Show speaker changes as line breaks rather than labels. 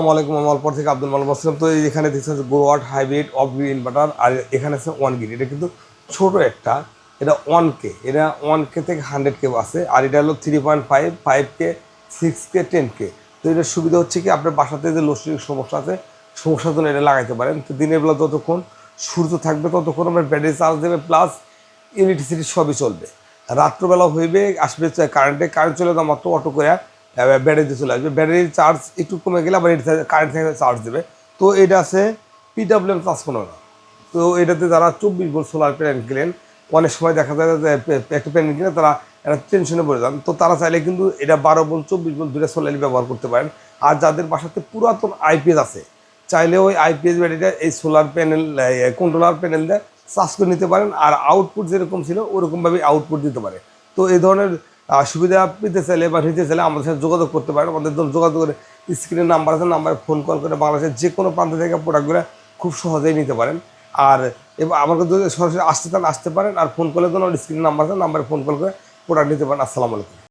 আসসালামু আলাইকুম থেকে আব্দুল মাল বসলাম তো এখানে দেখছেন গোয়াট হাইব্রিড অফ গ্রিন ইনভার্টার, আর এখানে আছে ওয়ান গ্রিন এটা কিন্তু ছোট একটা, এটা ওয়ান কে, এটা ওয়ান কে থেকে হান্ড্রেড কে আছে, আর এটা হলো three point five five K, six K, ten K. তো এটার সুবিধা হচ্ছে কি, আপনার বাসাতে যে লোডশেডিং সমস্যা আছে, সমস্যার জন্য এটা লাগাইতে পারেন। তো দিনের বেলা যতক্ষণ সূর্য থাকবে, ততক্ষণ আপনার ব্যাটারি চার্জ দেবে, প্লাস ইলেকট্রিসিটি সবই চলবে। রাত্রবেলা হইবে, আসবে কারেন্টে কারেন্ট চলে তো মাত্র অটো করে ব্যাটারিতে চলে আসবে। ব্যাটারির চার্জ একটু কমে গেলে আবার এটা কারেন্ট থেকে চার্জ দেবে। তো এটা আছে চার্জ কোনো না তো এটাতে যারা চব্বিশ ভোল্ট সোলার প্যানেল কিনেন, অনেক সময় দেখা যায় যে একটা প্যানেল কিনে তারা একটা টেনশনে পড়ে যান। তো তারা চাইলে কিন্তু এটা বারো ভোল্ট চব্বিশ ভোল্ট দুটা সোলার ব্যবহার করতে পারেন। আর যাদের বাসাতে পুরাতন আইপিএস আছে, চাইলে ওই আইপিএস ব্যাটারিটা এই সোলার প্যানেল কন্ট্রোলার প্যানেল দিয়ে চার্জ করে নিতে পারেন। আর আউটপুট যেরকম ছিল ওরকমভাবে আউটপুট দিতে পারে। তো এই ধরনের সুবিধা পেতে চাইলে বা নিতে চাইলে আমাদের সাথে যোগাযোগ করতে পারেন। আমাদের যোগাযোগ করে স্ক্রিনের নাম্বার আছে নাম্বারে ফোন কল করে বাংলাদেশের যে কোনো প্রান্ত থেকে প্রোডাক্টগুলো খুব সহজেই নিতে পারেন। আর এবার আমাকে যদি সরাসরি আসতে চান, আসতে পারেন। আর ফোন কলের জন্য স্ক্রিনের নাম্বার আছে নাম্বারে ফোন কল করে প্রোডাক্ট নিতে পারেন। আসসালামু আলাইকুম।